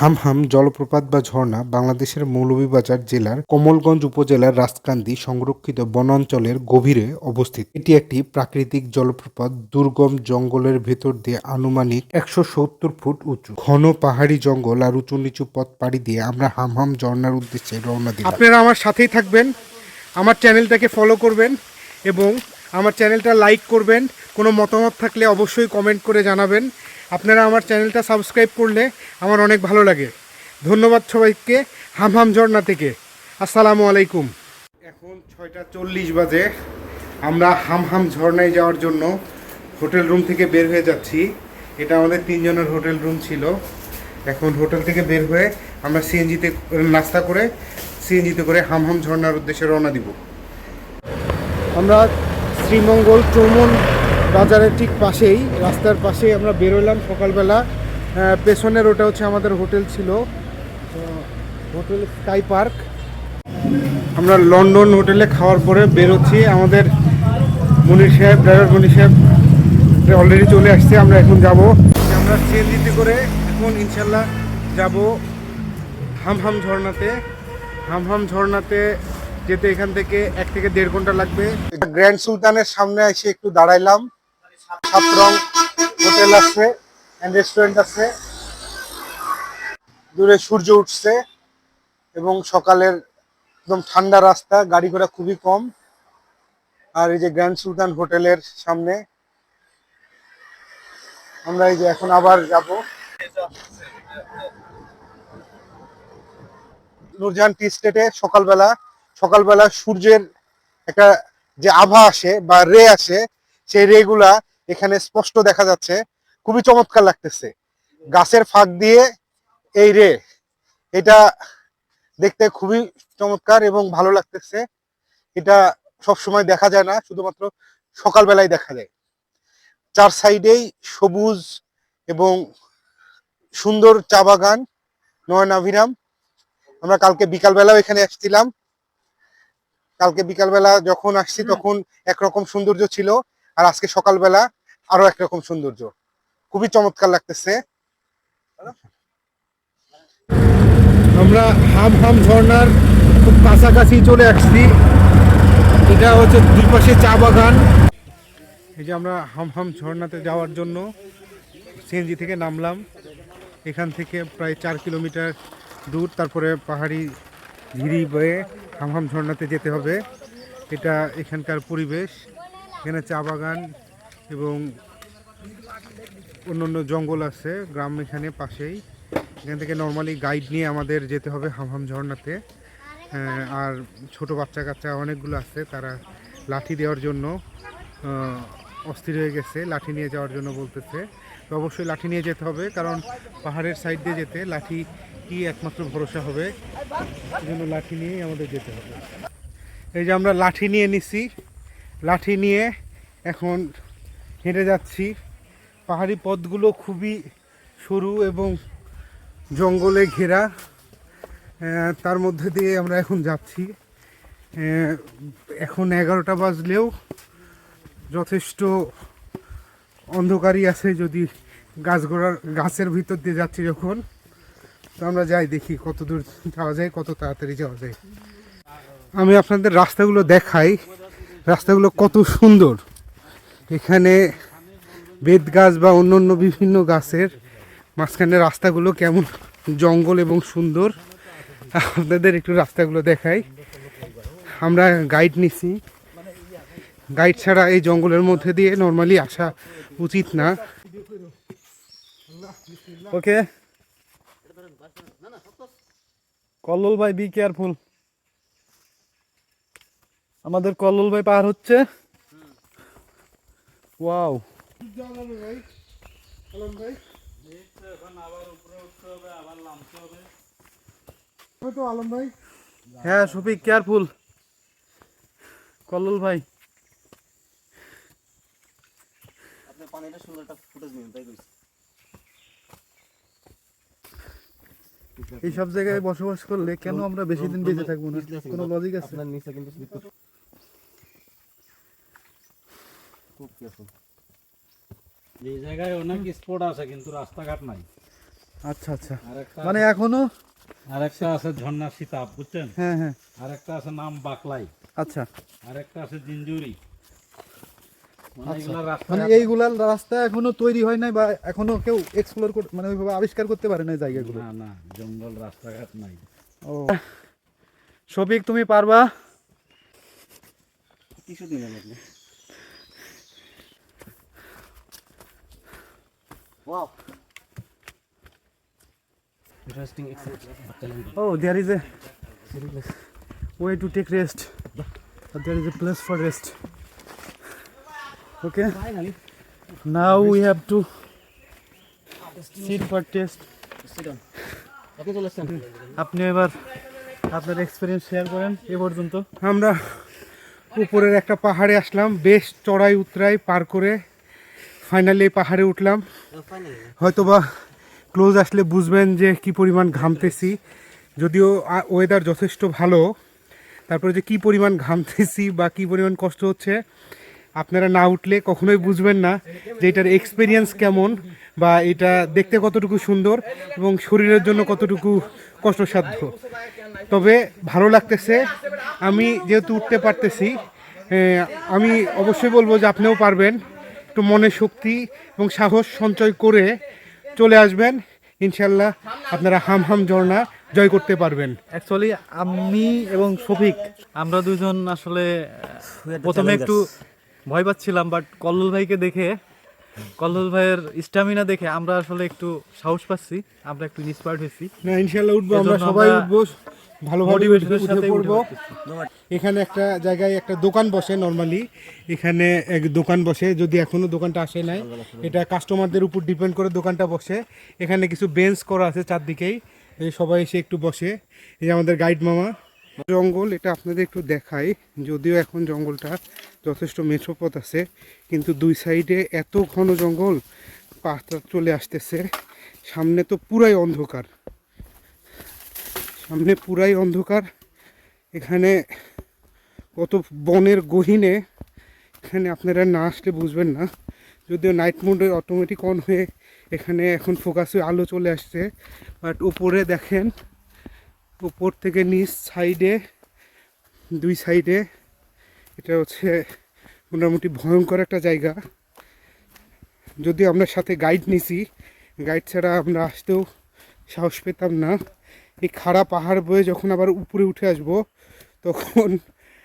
হামহাম জলপ্রপাত বা ঝর্ণা বাংলাদেশের মৌলভীবাজার জেলার কমলগঞ্জ উপজেলার রাজকান্দি সংরক্ষিত বনাঞ্চলের গভীরে অবস্থিত। এটি একটি প্রাকৃতিক জলপ্রপাত, দুর্গম জঙ্গলের ভেতর দিয়ে আনুমানিক একশো সত্তর ফুট উঁচু। ঘন পাহাড়ি জঙ্গল আর উঁচু নিচু পথ পাড়ি দিয়ে আমরা হামহাম ঝর্ণার উদ্দেশ্যে রওনা দিই আপনারা আমার সাথেই থাকবেন, আমার চ্যানেলটাকে ফলো করবেন এবং আমার চ্যানেলটা লাইক করবেন। কোনো মতামত থাকলে অবশ্যই কমেন্ট করে জানাবেন। আপনারা আমার চ্যানেলটা সাবস্ক্রাইব করলে আমার অনেক ভালো লাগে। ধন্যবাদ সবাইকে, হাম হাম ঝর্ণা থেকে। আসসালামু আলাইকুম। এখন ছয়টা চল্লিশ বাজে। আমরা হাম হাম ঝর্ণায় যাওয়ার জন্য হোটেল রুম থেকে বের হয়ে যাচ্ছি। এটা আমাদের তিনজনের হোটেল রুম ছিল। এখন হোটেল থেকে বের হয়ে আমরা সিএনজিতে নাস্তা করে, সিএনজিতে করে হাম হাম ঝর্ণার উদ্দেশ্যে রওনা দিব। আমরা শ্রীমঙ্গল চৌমন বাজারের ঠিক পাশেই রাস্তার পাশেই আমরা বেরোলাম সকালবেলা। আহ, পেছনের ওটা হচ্ছে আমাদের হোটেল ছিল। Hotel Sky Park. আমরা লন্ডন হোটেলে খাওয়ার পরে বেরোচ্ছি। আমাদের মনির সাহেব ড্রাইভার মনির সাহেব অলরেডি চলে আসছে। আমরা এখন যাব। আমরা সিএনজিতে করে এখন ইনশাল্লাহ যাব হাম হাম ঝর্ণাতে। হাম হাম ঝর্ণাতে যেতে এখান থেকে এক থেকে দেড় ঘণ্টা লাগবে। গ্র্যান্ড সুলতানের সামনে এসে একটু দাঁড়াইলাম। হোটেল আছে রেস্টুরেন্ট আছে। দূরে সূর্য উঠছে এবং সকালের একদম ঠান্ডা রাস্তা, গাড়ি ঘোড়া খুবই কম। আর এই যে গ্র্যান্ড সুলতান হোটেলের সামনে, আমরা এই যে এখন আবার যাব। নূরজাহান টি স্টেটে সকালবেলা সকালবেলা সূর্যের একটা যে আভা আসে বা রে আসে, সেই রে গুলা এখানে স্পষ্ট দেখা যাচ্ছে, খুবই চমৎকার লাগতেছে। গাছের ফাঁক দিয়ে এই রে, এটা দেখতে খুবই চমৎকার এবং ভালো লাগতেছে। এটা সব সময় দেখা যায় না, শুধুমাত্র সকালবেলায় দেখা যায়। চার সাইডেই সবুজ এবং সুন্দর চা বাগান নয়নাভিরাম আমরা কালকে বিকালবেলাও এখানে আসছিলাম। কালকে বিকালবেলা যখন আসছি, তখন একরকম সৌন্দর্য ছিল। আর আজকে সকালবেলা আরও একরকম সৌন্দর্য। খুবই চমৎকার লাগতেছে। আমরা হাম হাম ঝর্ণার খুব কাছাকাছি চলে আসছি। এটা হচ্ছে দুই পাশে চা বাগান। এই যে আমরা হাম হাম ঝর্ণাতে যাওয়ার জন্য সিএনজি থেকে নামলাম। এখান থেকে প্রায় চার কিলোমিটার দূর, তারপরে পাহাড়ি ঝিরি বয়ে হামহাম ঝর্ণাতে যেতে হবে। এটা এখানকার পরিবেশ। এখানে চা বাগান এবং অন্যান্য জঙ্গল আছে, গ্রাম এখানে পাশেই। এখান থেকে নর্মালি গাইড নিয়ে আমাদের যেতে হবে হামহাম ঝর্ণাতে। আর ছোট বাচ্চা কাচ্চা অনেকগুলো আছে, তারা লাঠি দেওয়ার জন্য অস্থির হয়ে গেছে, লাঠি নিয়ে যাওয়ার জন্য বলতেছে। তো অবশ্যই লাঠি নিয়ে যেতে হবে, কারণ পাহাড়ের সাইড দিয়ে যেতে লাঠি কি একমাত্র ভরসা হবে? জন্য লাঠি নিয়েই আমাদের যেতে হবে। এই যে আমরা লাঠি নিয়ে নিছি, লাঠি নিয়ে এখন হেঁটে যাচ্ছি। পাহাড়ি পথগুলো খুবই সরু এবং জঙ্গলে ঘেরা। তার মধ্যে দিয়ে আমরা এখন যাচ্ছি। এখন এগারোটা বাজলেও যথেষ্ট অন্ধকারই আছে যদি গাছ গোড়ার গাছের ভিতর দিয়ে যাচ্ছি যখন। তো আমরা যাই দেখি কত দূর যাওয়া যায়, কত তাড়াতাড়ি যাওয়া যায়। আমি আপনাদের রাস্তাগুলো দেখাই। রাস্তাগুলো কত সুন্দর। এখানে বেত গাছ বা অন্য অন্য বিভিন্ন গাছের মাঝখানে রাস্তাগুলো কেমন জঙ্গল এবং সুন্দর। আপনাদের একটু রাস্তাগুলো দেখাই। আমরা গাইড নিছি। গাইড ছাড়া এই জঙ্গলের মধ্যে দিয়ে নর্মালি আসা উচিত না। ওকে কল্লোল ভাই বি কেয়ারফুল আমাদের কল্লোল ভাই পার হচ্ছে। ওয়াও আলম ভাই? হ্যাঁ শফিক কেয়ারফুল কল্লোল ভাই। এই সব জায়গায় বসবাস করলে কেন আমরা বেশি দিন বেঁচে থাকব না? কোনো লজিক আছে? এই জায়গায় অনেক স্পট আছে কিন্তু রাস্তাঘাট নাই। আচ্ছা আচ্ছা। মানে এখনও? আরেকটা আছে ঝর্ণা সীতাপ বুঝছেন? হ্যাঁ হ্যাঁ। আরেকটা আছে নাম বাকলাই। আচ্ছা। আরেকটা আছে জিঞ্জুরি। মানে রাস্তা মানে এইগুলার রাস্তা এখনও তৈরি হয় নাই বা এখনও কেউ এক্সপ্লোর মানে ওইভাবে আবিষ্কার করতে পারে না এই জায়গাগুলো? না না জঙ্গল রাস্তাঘাট নাই। ও। শফিক তুমি পারবা? Oh, there is a way to take rest. But there is a place for rest. Okay. Now we have to sit for test. আপনি এবার আপনার এক্সপিরিয়েন্স শেয়ার করেন এ পর্যন্ত আমরা উপরের একটা পাহাড়ে আসলাম বেশ চড়াই উতরাই পার করে ফাইনালি পাহাড়ে উঠলাম হয়তোবা ক্লোজ আসলে বুঝবেন যে কি পরিমাণ ঘামতেছি। যদিও ওয়েদার যথেষ্ট ভালো। তারপরে যে কি পরিমাণ ঘামতেছি বা কি পরিমাণ কষ্ট হচ্ছে, আপনারা না উঠলে কখনোই বুঝবেন না যে এটার এক্সপিরিয়েন্স কেমন বা এটা দেখতে কতটুকু সুন্দর এবং শরীরের জন্য কতটুকু কষ্টসাধ্য। তবে ভালো লাগতেছে, আমি যেহেতু উঠতে পারতেছি আমি অবশ্যই বলব যে আপনিও পারবেন। একটু মনের শক্তি এবং সাহস সঞ্চয় করে চলে আসবেন। ইনশাল্লাহ আপনারা হাম হাম ঝর্ণা জয় করতে পারবেন। অ্যাকচুয়ালি আমি এবং শফিক আমরা দুজন আসলে প্রথমে একটু ভয় পাচ্ছিলাম বাট কল্লোল ভাইকে দেখে কল্লোল ভাইয়ের স্ট্যামিনা দেখে আমরা আসলে একটু সাহস পাচ্ছি আমরা একটু ইন্সপায়ার্ড হয়েছি। না ইনশাল্লাহ উঠবো আমরা সবাই উঠবো। ভালোভাবে উঠে পড়ব। এখানে একটা জায়গায় একটা দোকান বসে নর্মালি এখানে এক দোকান বসে যদি এখনও দোকানটা আসে নাই এটা কাস্টমারদের উপর ডিপেন্ড করে দোকানটা বসে। এখানে কিছু বেঞ্চ করা আছে চারদিকেই এই সবাই এসে একটু বসে। এই আমাদের গাইড মামা। জঙ্গল এটা আপনাদের একটু দেখাই। যদিও এখন জঙ্গলটা যথেষ্ট মেঠোপথ আছে কিন্তু দুই সাইডে এত ঘন জঙ্গল পাতা চলে আসতেছে। সামনে তো পুরাই অন্ধকার। সামনে পুরাই অন্ধকার। এখানে কত বনের গহীনে, এখানে আপনারা না আসলে বুঝবেন না। যদিও নাইট মোডে অটোমেটিক অন হয়ে এখানে এখন ফোকাস আলো চলে আসছে। বাট উপরে দেখেন, উপর থেকে নিচ সাইডে দুই সাইডে এটা হচ্ছে মোটামুটি ভয়ঙ্কর একটা জায়গা। যদি আমরা সাথে গাইড নিছি গাইড ছাড়া আমরা আসতেও সাহস পেতাম না। এই খাড়া পাহাড় বয়ে যখন আবার উপরে উঠে আসব তখন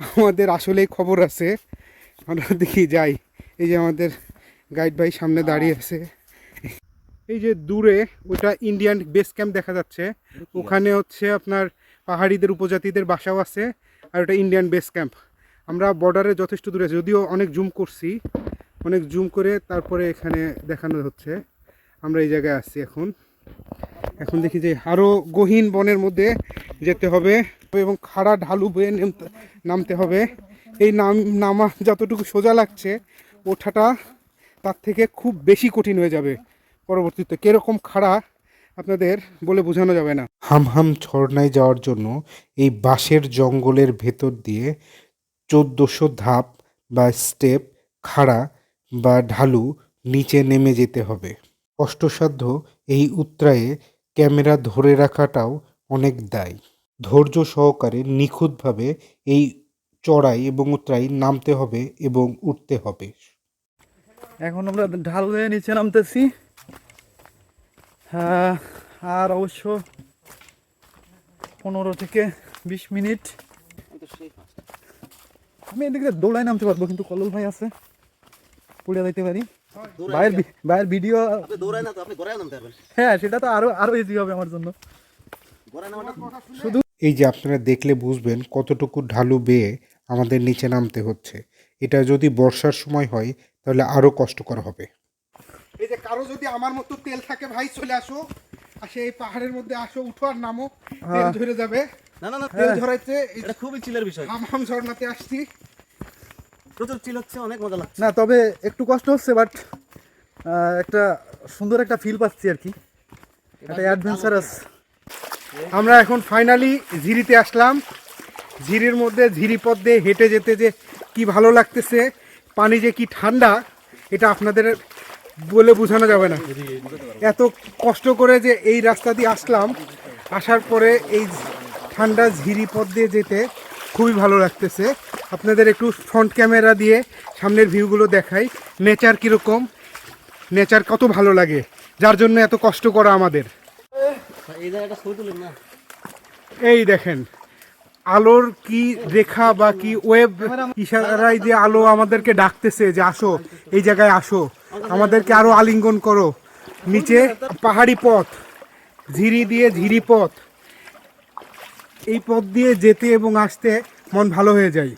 আমাদের আসলেই খবর আছে। আমরা দেখি যাই। এই যে আমাদের গাইড ভাই সামনে দাঁড়িয়ে আছে। এই যে দূরে ওটা ইন্ডিয়ান বেস ক্যাম্প দেখা যাচ্ছে। ওখানে হচ্ছে আপনার পাহাড়িদের উপজাতিদের বাসাও আছে আর ওটা ইন্ডিয়ান বেস ক্যাম্প আমরা বর্ডারে যথেষ্ট দূরে আছি। যদিও অনেক জুম করছি। অনেক জুম করে তারপরে এখানে দেখানো হচ্ছে। আমরা এই জায়গায় আসছি এখন। এখন দেখি যে আরও গহীন বনের মধ্যে যেতে হবে এবং খাড়া ঢালু বয়ে নেমতে- হবে। এই নাম নামা যতটুকু সোজা লাগছে, ওঠাটা তার থেকে খুব বেশি কঠিন হয়ে যাবে। পরবর্তীতে কীরকম খাড়া আপনাদের বলে বোঝানো যাবে না। হামহাম ঝর্ণায় যাওয়ার জন্য এই বাঁশের জঙ্গলের ভেতর দিয়ে চোদ্দোশো ধাপ বা স্টেপ খাড়া বা ঢালু নিচে নেমে যেতে হবে। কষ্টসাধ্য এই উত্তরায়ে ক্যামেরা ধরে রাখাটাও অনেক দায়। ধৈর্য সহকারে নিখুঁতভাবে এই চড়াই এবং উতরাই নামতে হবে এবং উঠতে হবে। এখন আমরা ঢাল হয়ে নিচে নামতেছি। আর অবশ্য পনেরো থেকে বিশ মিনিট। আমি এদিকে দৌড়ায় নামতে পারব, কিন্তু কলল ভাই আছে। পড়ে যাইতে পারি। ভাইয়ের ভাইয়ের ভিডিও দৌড়ায় না তো আপনি গড়ায় নামতে পারবেন হ্যাঁ সেটা তো আরও আরও ইজি হবে আমার জন্য। গড়ায় নামাটা এই যে আপনারা দেখলে বুঝবেন কতটুকু ঢালু বেয়ে আমাদের নিচে নামতে হচ্ছে। এটা যদি বর্ষার সময় হয় তাহলে আরও কষ্টকর হবে। এই যে কারও যদি আমার মতো তেল থাকে ভাই চলে আসো। আসে এই পাহাড়ের মধ্যে আসো উঠো আর নামো। তেল ঝরে যাবে। না না না তেল ঝরাইতে এটা খুবই চিলের বিষয়। ঝর্ণাতে আসছি। প্রচুর চিল হচ্ছে অনেক মজা লাগছে। না তবে একটু কষ্ট হচ্ছে বাট একটা সুন্দর একটা ফিল পাচ্ছি আর কি। একটা অ্যাডভেঞ্চারাস আমরা এখন ফাইনালি ঝিরিতে আসলাম। ঝিরির মধ্যে ঝিরি পথ দিয়ে হেঁটে যেতে যে কি ভালো লাগতেছে পানি যে কি ঠান্ডা এটা আপনাদের বলে বোঝানো যাবে না। এত কষ্ট করে যে এই রাস্তা দিয়ে আসলাম আসার পরে এই ঠান্ডা ঝিরি পথ দিয়ে যেতে খুবই ভালো লাগতেছে। আপনাদের একটু ফ্রন্ট ক্যামেরা দিয়ে সামনের ভিউগুলো দেখাই। নেচার কীরকম? নেচার কত ভালো লাগে? যার জন্য এত কষ্ট করা আমাদের। এই দেখেন আলোর কি রেখা বা কি ওয়েব ইশারায় যে আলো আমাদেরকে ডাকতেছে যে আসো এই জায়গায় আসো। আমাদেরকে আরও আলিঙ্গন করো। নিচে পাহাড়ি পথ ঝিরি দিয়ে ঝিরি পথ। এই পথ দিয়ে যেতে এবং আসতে মন ভালো হয়ে যায়।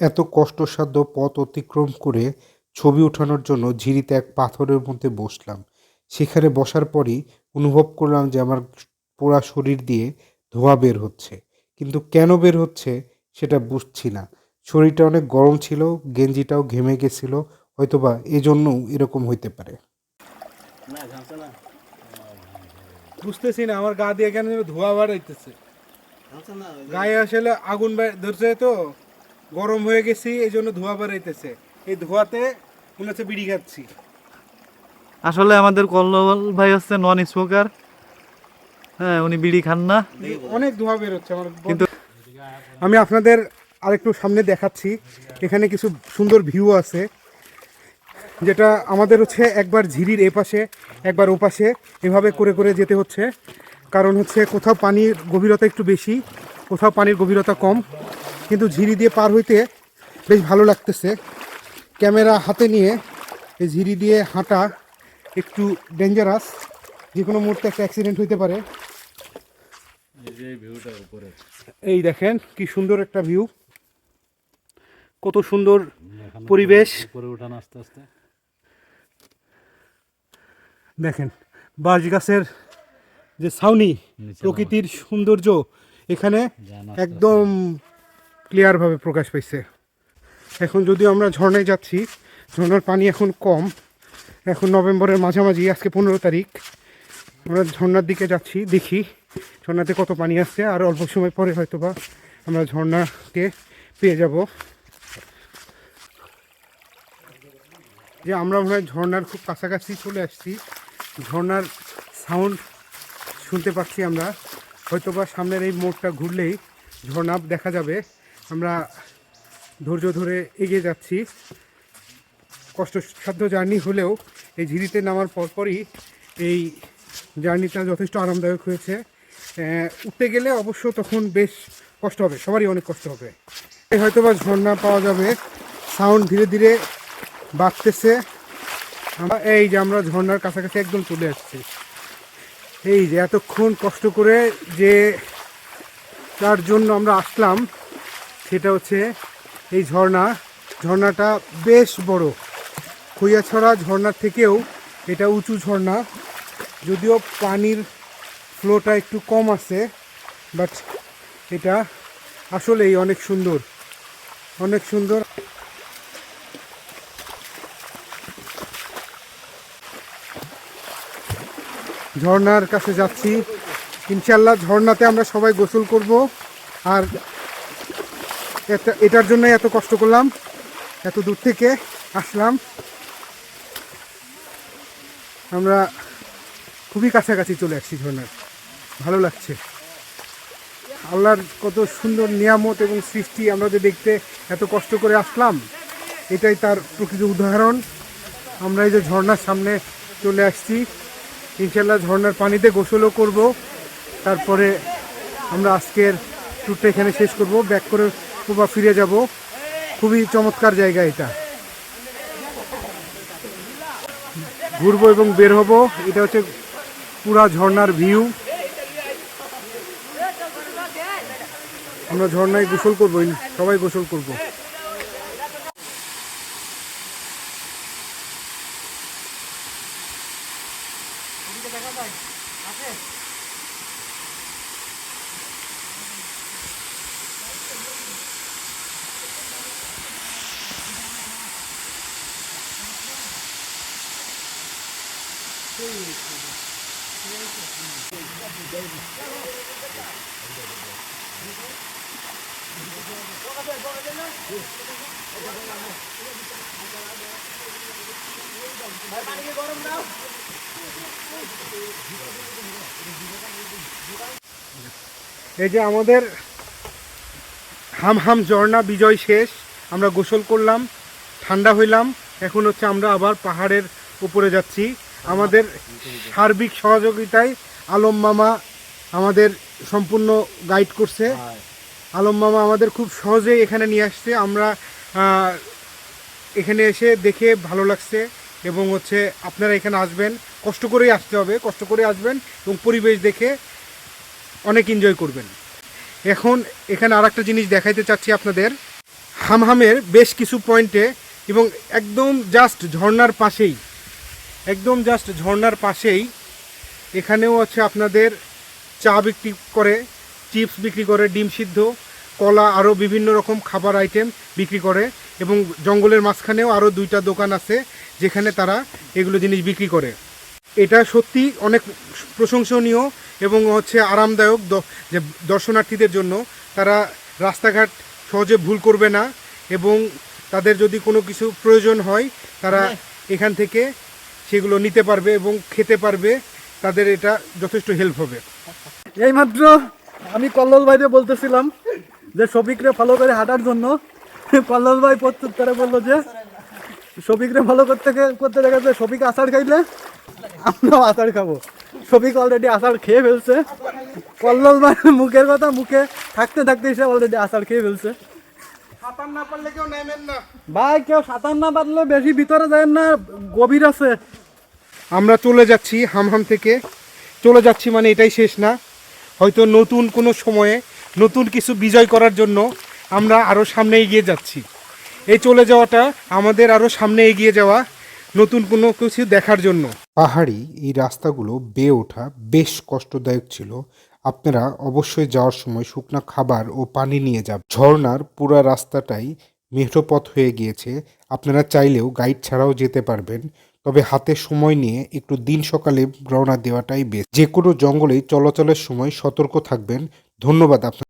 এত কষ্টসাধ্য পথ অতিক্রম করে ছবি ওঠানোর জন্য ঝিরিতে এক পাথরের মধ্যে বসলাম। সেখানে বসার পরই অনুভব করলাম যে আমার পোড়া শরীর দিয়ে ধোঁয়া বের হচ্ছে। কিন্তু কেন বের হচ্ছে সেটা বুঝছি না। শরীরটা অনেক গরম ছিল, গেঞ্জিটাও ঘেমে গেছিল, হয়তোবা এজন্যও এরকম হইতে পারে না ঘামছে না বুঝতেছি না আমার গা দিয়ে কেন ধোয়া বাড়াইতেছে। গায়ে আসলে আগুন ধরছে তো গরম হয়ে গেছি এই জন্য ধোঁয়া বেরাইতেছে এই ধোঁয়াতে মনে হচ্ছে বিড়ি খাচ্ছি। আসলে আমাদের কল্লোল ভাই হচ্ছে নন স্মোকার হ্যাঁ উনি বিড়ি খান না। অনেক ধোঁয়া বের হচ্ছে আমার কিন্তু আমি আপনাদের আরেকটু সামনে দেখাচ্ছি। এখানে কিছু সুন্দর ভিউ আছে। যেটা আমাদের হচ্ছে একবার ঝিরির এপাশে একবার ওপাশে এভাবে করে করে যেতে হচ্ছে। কারণ হচ্ছে কোথাও পানির গভীরতা একটু বেশি কোথাও পানির গভীরতা কম। কিন্তু ঝিরি দিয়ে পার হইতে বেশ ভালো লাগতেছে। ক্যামেরা হাতে নিয়ে এই ঝিরি দিয়ে হাঁটা একটু ডেঞ্জারাস যে কোনো মুহূর্তে একটা অ্যাক্সিডেন্ট হইতে পারে। এই দেখেন কি সুন্দর একটা ভিউ কত সুন্দর পরিবেশ। দেখেন বাঁশ গাছের যে ছাউনি প্রকৃতির সৌন্দর্য এখানে একদম ক্লিয়ারভাবে প্রকাশ পাইছে। এখন যদিও আমরা ঝর্ণায় যাচ্ছি ঝর্ণার পানি এখন কম। এখন নভেম্বরের মাঝামাঝি আজকে পনেরো তারিখ। আমরা ঝর্ণার দিকে যাচ্ছি দেখি ঝর্ণাতে কত পানি আসছে আর অল্প সময় পরে হয়তো বা আমরা ঝর্ণাকে পেয়ে যাব। যে আমরা মনে হয় ঝর্ণার খুব কাছাকাছি চলে আসছি। ঝর্ণার সাউন্ড শুনতে পাচ্ছি আমরা। হয়তো বা সামনের এই মোড়টা ঘুরলেই ঝর্ণা দেখা যাবে। আমরা ধৈর্য ধরে এগিয়ে যাচ্ছি। কষ্টসাধ্য জার্নি হলেও এই ঝিরিতে নামার পরপরই এই জার্নিটা যথেষ্ট আরামদায়ক হয়েছে। উঠতে গেলে অবশ্য তখন বেশ কষ্ট হবে, সবারই অনেক কষ্ট হবে। হয়তো বা ঝর্ণা পাওয়া যাবে। সাউন্ড ধীরে ধীরে বাড়তেছে। আমরা এই যে আমরা ঝর্ণার কাছাকাছি একদম চলে আসছি। এই যে এতক্ষণ কষ্ট করে যে তার জন্য আমরা আসলাম, সেটা হচ্ছে এই ঝর্ণা। ঝর্ণাটা বেশ বড়। খুইয়াছড়া ঝর্ণার থেকেও এটা উঁচু ঝর্ণা। যদিও পানির ফ্লোটা একটু কম আছে, বাট এটা আসলেই অনেক সুন্দর। অনেক সুন্দর। ঝর্ণার কাছে যাচ্ছি। ইনশাল্লাহ ঝর্ণাতে আমরা সবাই গোসল করব। আর এটা- এটার জন্যই এত কষ্ট করলাম। এত দূর থেকে আসলাম। আমরা খুবই কাছাকাছি চলে আসছি ঝর্ণার। ভালো লাগছে। আল্লাহর কত সুন্দর নিয়ামত এবং সৃষ্টি আমরা যে দেখতে এত কষ্ট করে আসলাম, এটাই তার প্রকৃত উদাহরণ। আমরা এই যে ঝর্ণার সামনে চলে আসছি। ইনশাল্লাহ ঝর্ণার পানিতে গোসলও করব। তারপরে আমরা আজকের ট্যুরটা এখানে শেষ করব। ব্যাক করে বা ফিরে যাব। খুবই চমৎকার জায়গা এটা। ঘুরবো এবং বের হব। এটা হচ্ছে পুরা ঝর্ণার ভিউ। আমরা ঝর্ণায় গোসল করব। সবাই গোসল করব। এই যে আমাদের হাম হাম ঝর্ণা, বিজয় শেষ। আমরা গোসল করলাম, ঠান্ডা হইলাম। এখন হচ্ছে আমরা আবার পাহাড়ের উপরে যাচ্ছি। আমাদের সার্বিক সহযোগিতায় আলম মামা আমাদের সম্পূর্ণ গাইড করছে। আলম মামা আমাদের খুব সহজে এখানে নিয়ে আসছে। আমরা এখানে এসে দেখে ভালো লাগছে এবং হচ্ছে আপনারা এখানে আসবেন। কষ্ট করেই আসতে হবে কষ্ট করে আসবেন এবং পরিবেশ দেখে অনেক এনজয় করবেন। এখন এখানে আর একটা জিনিস দেখাইতে চাচ্ছি আপনাদের। হামহামের বেশ কিছু পয়েন্টে এবং একদম জাস্ট ঝর্নার পাশেই একদম জাস্ট ঝর্ণার পাশেই। এখানেও আছে আপনাদের চা বিক্রি করে চিপস বিক্রি করে ডিম সিদ্ধ কলা আরও বিভিন্ন রকম খাবার আইটেম বিক্রি করে এবং জঙ্গলের মাঝখানেও আরও দুইটা দোকান আছে যেখানে তারা এগুলো জিনিস বিক্রি করে। এটা সত্যি অনেক প্রশংসনীয় এবং হচ্ছে আরামদায়ক যে দর্শনার্থীদের জন্য। তারা রাস্তাঘাট সহজে ভুল করবে না এবং তাদের যদি কোনো কিছু প্রয়োজন হয় তারা এখান থেকে সেগুলো নিতে পারবে এবং খেতে পারবে, তাদের এটা যথেষ্ট হেল্প হবে। এইমাত্র আমি কল্লোল ভাইরে বলতেছিলাম যে শফিকরে ফলো করে হাঁটার জন্য। কল্লোল ভাই প্রত্যুত্তরে বলল যে, শফিকরে ফলো করতে করতে দেখা যায় শফিক আচার খাইলে, আমরাও আচার খাব। শফিক অলরেডি আচার খেয়ে ফেলছে। কল্লোল ভাই মুখের কথা মুখে থাকতে থাকতে সে অলরেডি আচার খেয়ে ফেলছে। ভাই কেউ সাঁতার না পারলে বেশি ভিতরে যায় না গভীর আছে। আমরা চলে যাচ্ছি হামহাম থেকে। চলে যাচ্ছি মানে এটাই শেষ না। হয়তো নতুন কোনো সময়ে নতুন কিছু বিজয় করার জন্য আমরা আরও সামনে এগিয়ে যাচ্ছি। এই চলে যাওয়াটা আমাদের আরও সামনে এগিয়ে যাওয়া নতুন কোনো কিছু দেখার জন্য। পাহাড়ি এই রাস্তাগুলো বেয়ে ওঠা বেশ কষ্টদায়ক ছিল। আপনারা অবশ্যই যাওয়ার সময় শুকনো খাবার ও পানি নিয়ে যাব ঝর্নার পুরা রাস্তাটাই মেঠোপথ হয়ে গিয়েছে। আপনারা চাইলেও গাইড ছাড়াও যেতে পারবেন। তবে হাতে সময় নিয়ে একটু দিন সকালে রওনা দেওয়াটাই বেশ যে কোনো জঙ্গলে চলাচলের সময় সতর্ক থাকবেন। ধন্যবাদ আপনার